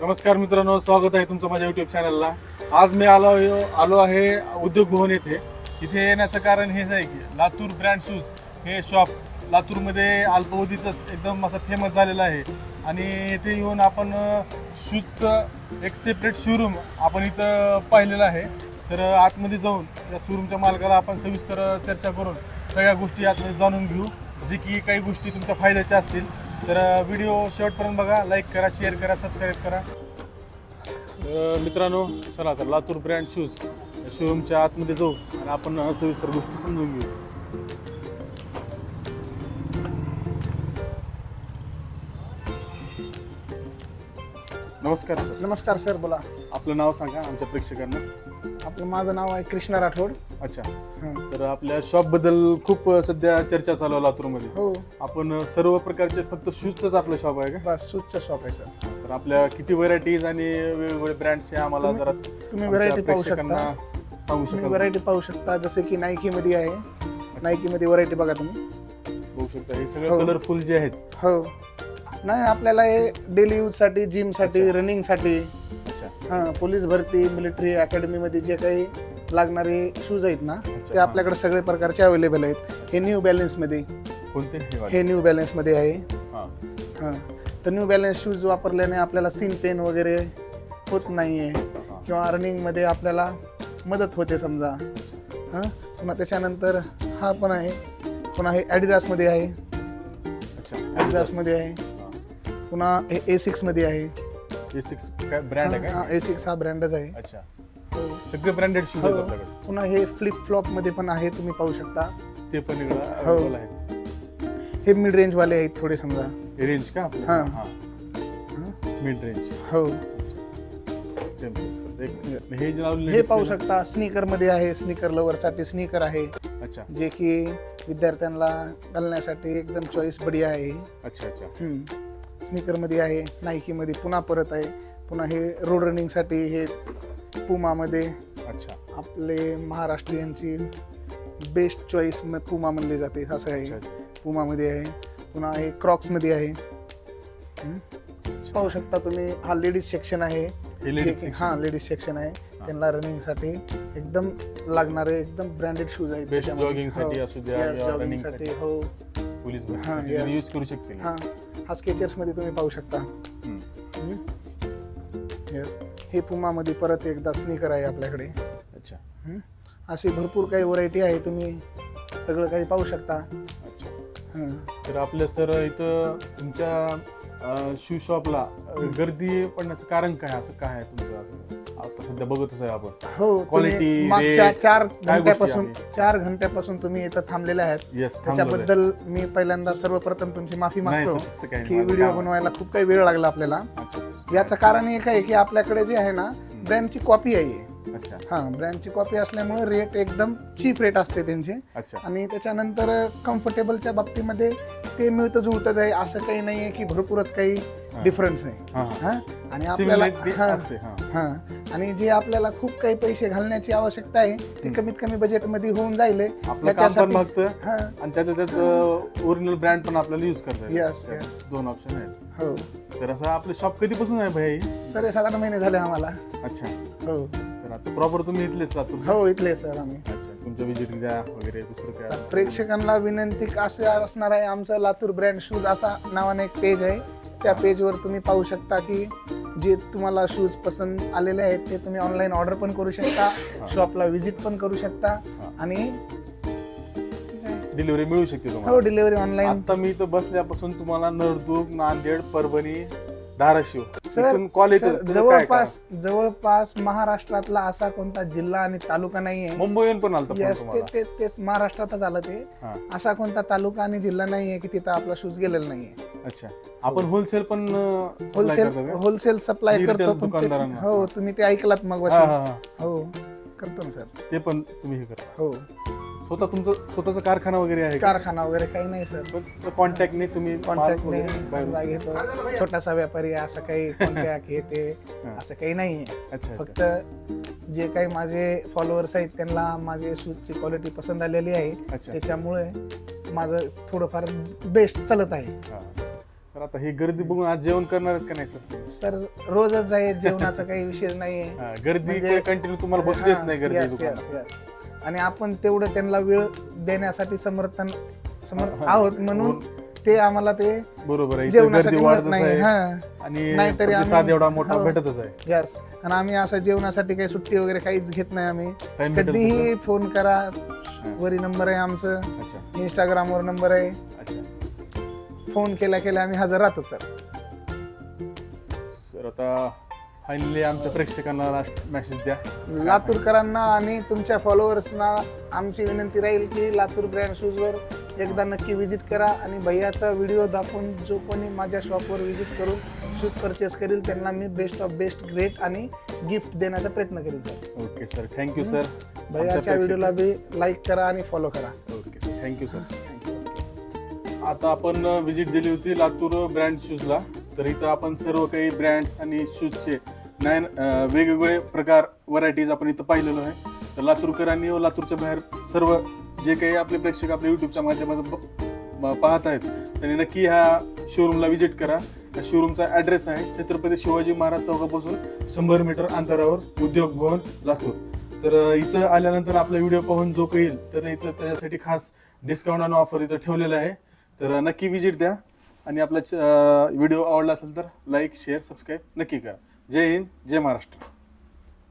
नमस्कार मित्रांनो स्वागत आहे तुमचं माझ्या युट्यूब चॅनलला आज मी आलो आलो आहे उद्योग भवन येथे. इथे येण्याचं कारण हेच आहे की लातूर ब्रँड शूज हे शॉप लातूरमध्ये अल्पावधीतच एकदम असं फेमस झालेलं आहे. आणि इथे येऊन आपण शूजचं एक सेपरेट शोरूम आपण इथं पाहिलेलं आहे. तर आतमध्ये जाऊन या शोरूमच्या मालकाला आपण सविस्तर चर्चा करून सगळ्या गोष्टी आतमध्ये जाणून घेऊ. जे की काही गोष्टी तुमच्या फायद्याच्या असतील. तर व्हिडिओ शेवटपर्यंत बघा लाईक करा शेअर करा सबस्क्राईब करा. तर मित्रांनो चला आता लातूर ब्रँड शूज या शोरूमच्या आतमध्ये जाऊ आणि आपण सविस्तर गोष्टी समजून घेऊ. नमस्कार सर नमस्कार सर बोला. आपलं नाव सांगा आमच्या प्रेक्षकांना. आपलं माझं नाव आहे कृष्णा राठोड. अच्छा. हं. तर आपल्या शॉपबद्दल खूप सध्या चर्चा चालू आहे लातूरमध्ये. हो. आपण सर्व प्रकारचे फक्त शूजचंच आपलं शॉप आहे का? बस सूटचं शॉप आहे सर तर आपल्या किती व्हरायटीज आणि वेगवेगळे ब्रँड्सचे आम्हाला तुम्ही- जरा तुम्ही आमच्या व्हरायटी पाहू प्रेक्षकांना शकता. सांगू तुम्ही शकाल व्हरायटी पाहू शकता. जसे की नायकीमध्ये आहे. नायकीमध्ये व्हरायटी बघा तुम्ही. बघू शकता. हे सगळे हो. कलरफुल जे आहेत. हो. नाही आपल्याला हे डेली यूजसाठी जिमसाठी अच्छा. रनिंगसाठी अच्छा. हां पोलीस भरती मिलिटरी अकॅडमीमध्ये जे काही लागणारे शूज आहेत ना ते. आपल्याकडे सगळे प्रकारचे अवेलेबल आहेत. हे न्यू बॅलन्समध्ये कोणते हे? हे न्यू बॅलन्समध्ये आहे. हा. हां. तर न्यू बॅलन्स शूज वापरल्याने आपल्याला सीन पेन वगैरे होत नाही आहे. किंवा रनिंगमध्ये आपल्याला मदत होते समजा. हां. पुन्हा त्याच्यानंतर हा पण आहे. पुन्हा हे ॲडिडासमध्ये आहे. अच्छा. ॲडिडासमध्ये आहे. पुन्हा हे ए सिक्समध्ये आहे. ए सिक्स काय ब्रँड आहे हां काय? ए सिक्स हा ब्रँडच आहे. अच्छा. सगळे ब्रँडेड शूज आहेत हो. आपल्याकडे. पुन्हा हे फ्लिप फ्लॉपमध्ये पण आहे तुम्ही पाहू शकता. ते पण इकडं हो. available आहेत. हे मिड रेंजवाले आहेत थोडे समजा. रेंज का आपलं? हा. हा. मिड रेंज हो. हे जे लावलेलं हे पाहू display शकता स्नीकरमध्ये आहे स्नीकर लवरसाठी स्नीकर आहे. अच्छा. जे की विद्यार्थ्यांना घालण्यासाठी एकदम चॉईस बढिया आहे. अच्छा अच्छा. स्नीकरमध्ये आहे नायकीमध्ये पुन्हा परत आहे. पुन्हा हे रोड रनिंगसाठी हे पुमामध्ये अच्छा. आपले महाराष्ट्रीयांची बेस्ट चॉईस पुमा म्हणली जाते असं आहे. पुमामध्ये आहे. पुन्हा हे क्रॉक्समध्ये आहे. पाहू शकता तुम्ही हा लेडीज सेक्शन आहे. हे. हा लेडीज सेक्शन आहे. त्यांना रनिंगसाठी एकदम लागणारे एकदम ब्रँडेड शूज आहेत. बेस्ट त्याच्यामध्ये. जॉगिंगसाठी हो. असू द्या Yes, या jogging रनिंगसाठी साठी. हो. पोलीस हा. यूज करू शकतील. हा. हा स्केचर्समध्ये तुम्ही पाहू शकता. येस हे पुमामध्ये परत एकदा स्नीकर आहे आपल्याकडे. अच्छा. अशी भरपूर काही व्हरायटी आहे तुम्ही सगळं काही पाहू शकता. अच्छा. हं. तर आपल्या सर इथं तुमच्या शू शॉपला गर्दी पडण्याचं कारण काय असं काय आहे तुमचं? सध्या बघतच आहे आपण. हो मागच्या rate, चार घंट्यापासून? चार घंट्यापासून तुम्ही इथं थांबलेले आहेत. त्याच्याबद्दल मी पहिल्यांदा सर्वप्रथम तुमची माफी नाही मागतो सर, तसं काही की नाही. माझं व्हिडिओ काम. बनवायला खूप काही वेळ लागला आपल्याला. अच्छा सर. याचं कारण एक आहे की आपल्याकडे जे आहे ना ब्रँडची कॉपी आहे. अच्छा. हां ब्रँडची कॉपी असल्यामुळे रेट एकदम चीप रेट असते त्यांचे. अच्छा. आणि त्याच्यानंतर कम्फर्टेबलच्या बाबतीमध्ये ते मिळतं जुळतंच आहे असं काही नाही आहे की भरपूरच काही. डिफरन्स आहे हा हा. हां? आणि आपल्याला Similarity हां. असते हा. हां. आणि जे आपल्याला खूप काही पैसे घालण्याची आवश्यकता आहे ते कमीत कमी बजेटमध्ये होऊन जाईल. आपलं काम पण आणि त्याच्या त्यात ओरिजिनल ब्रँड पण आपल्याला युज करता त्यात yes. दोन ऑप्शन आहेत. हो. तर असं आपलं शॉप कधीपासून आहे भाई? सर आठ महिने झाले आम्हाला. अच्छा. हो. तर आता प्रॉपर तुम्ही इथलेच लातूर हो इथले सर आम्ही. अच्छा. तुमच्या विजिट द्या वगैरे दुसरं काय? प्रेक्षकांना विनंती असे असणार आहे? आमचं लातूर ब्रँड शूज असा नावाने एक पेज आहे. त्या पेजवर तुम्ही पाहू शकता की जे तुम्हाला शूज पसंत आलेले आहेत ते तुम्ही ऑनलाईन ऑर्डर पण करू शकता शॉपला व्हिजिट पण करू शकता आणि डिलिव्हरी मिळू शकते हो तुम्हाला डिलिव्हरी ऑनलाईन आता मी इथं बसल्यापासून तुम्हाला नळदुर्ग नांदेड परभणी धाराशिव सर, इथून कॉलेज जवळपास जवळपास महाराष्ट्रातला असा कोणता जिल्हा आणि तालुका नाहीये. मुंबईहून पण आलता फोन Yes, ते तुम्हाला. ते तेच महाराष्ट्रातच आलं ते. हा. असा कोणता तालुका आणि जिल्हा नाहीये की तिथं आपला शूज गेलेला नाहीये. अच्छा. आपण होलसेल पण होलसेल? होलसेल सप्लाय करतो पण त्याची- दुकानदारांना. हो तुम्ही ते ऐकलात मग हा, हा, हा. हो करतो ना सर. ते पण तुम्ही हे करा. हो. स्वतः तुमचं स्वतःचा कारखाना वगैरे आहे का? कारखाना वगैरे काही नाही सर. कॉन्टॅक्टने तुम्ही माल कॉन्टॅक्टने वगैरे बाहेरून- समजा घेतो छोटासा व्यापारी आहे, असं काही कॉन्टॅक्ट हे ते हा. असं काही नाहीये अच्छा अच्छा. फक्त जे काही माझे फॉलोअर्स आहेत त्यांना माझे शूजची क्वालिटी पसंत आलेली आहे. अच्छा. त्याच्यामुळे माझं थोडंफार बेस्ट चालत आहे. हा. तर आता ही गर्दी बघून आज जेवण करणार आहेत का नाही सर? सर रोजच आहे जेवणाचा काही विषय नाहीये. हा, गर्दी म्हणजे- कंटिन्यू तुम्हाला बसू देत नाही हा, गर्दी yes, दुकानात. yes, yes. आणि आपण तेवढं त्यांना वेळ देण्यासाठी समर्थन समर्थ आहोत म्हणून ते आम्हाला ते बरोबर आहे इथं जेवणासाठी गर्दी मिळत वाढतच नाही. आहे हा. आणि नाहीतरी प्रतिसाद आम्ही- एवढा मोठा हो. भेटतच आहे. यस आणि आम्ही असं जेवणासाठी काही सुट्टी वगैरे काहीच घेत नाही आम्ही. भेटेल कधीही फोन करा. वरी नंबर आहे आमचं. तसं. अच्छा इंस्टाग्रामवर नंबर आहे. फोन केल्या केल्या आम्ही हजर राहतो सर सर आता फायनली आमच्या प्रेक्षकांना लास्ट मेसेज द्या. लातूरकरांना आणि तुमच्या फॉलोअर्सना आमची विनंती राहील की लातूर ब्रँड शूजवर एकदा नक्की विजिट करा आणि भैयाचा व्हिडिओ दाखवून जो कोणी माझ्या शॉपवर विजिट करून शूज परचेस करेल त्यांना मी बेस्ट ऑफ बेस्ट ग्रेट आणि गिफ्ट देण्याचा प्रयत्न करेल sir. Okay sir thank you sir भैयाच्या व्हिडिओला बी लाईक करा आणि फॉलो करा. ओके सर थँक्यू सर आता आपण विजिट दिली होती लातूर ब्रँड शूजला तर इथं आपण सर्व काही ब्रँड्स आणि शूजचे नाईन वेगवेगळे प्रकार व्हरायटीज आपण इथं पाहिलेलो आहे. तर लातूरकरांनी व लातूरच्या बाहेर सर्व जे काही आपले प्रेक्षक आपल्या युट्यूबच्या माध्यमातून ब- पाहत आहेत त्यांनी नक्की ह्या शोरूमला व्हिजिट करा. त्या शोरूमचा ॲड्रेस आहे छत्रपती शिवाजी महाराज चौकापासून शंभर मीटर अंतरावर उद्योग भवन लातूर. तर इथं आल्यानंतर आपला व्हिडिओ पाहून जो काही येईल तर इथं त्याच्यासाठी खास डिस्काउंट आणि ऑफर इथं ठेवलेलं आहे. तर नक्की व्हिजिट द्या. आणि आपला व्हिडिओ आवडला असेल तर लाईक शेअर सबस्क्राईब नक्की करा. जय हिंद जय महाराष्ट्र.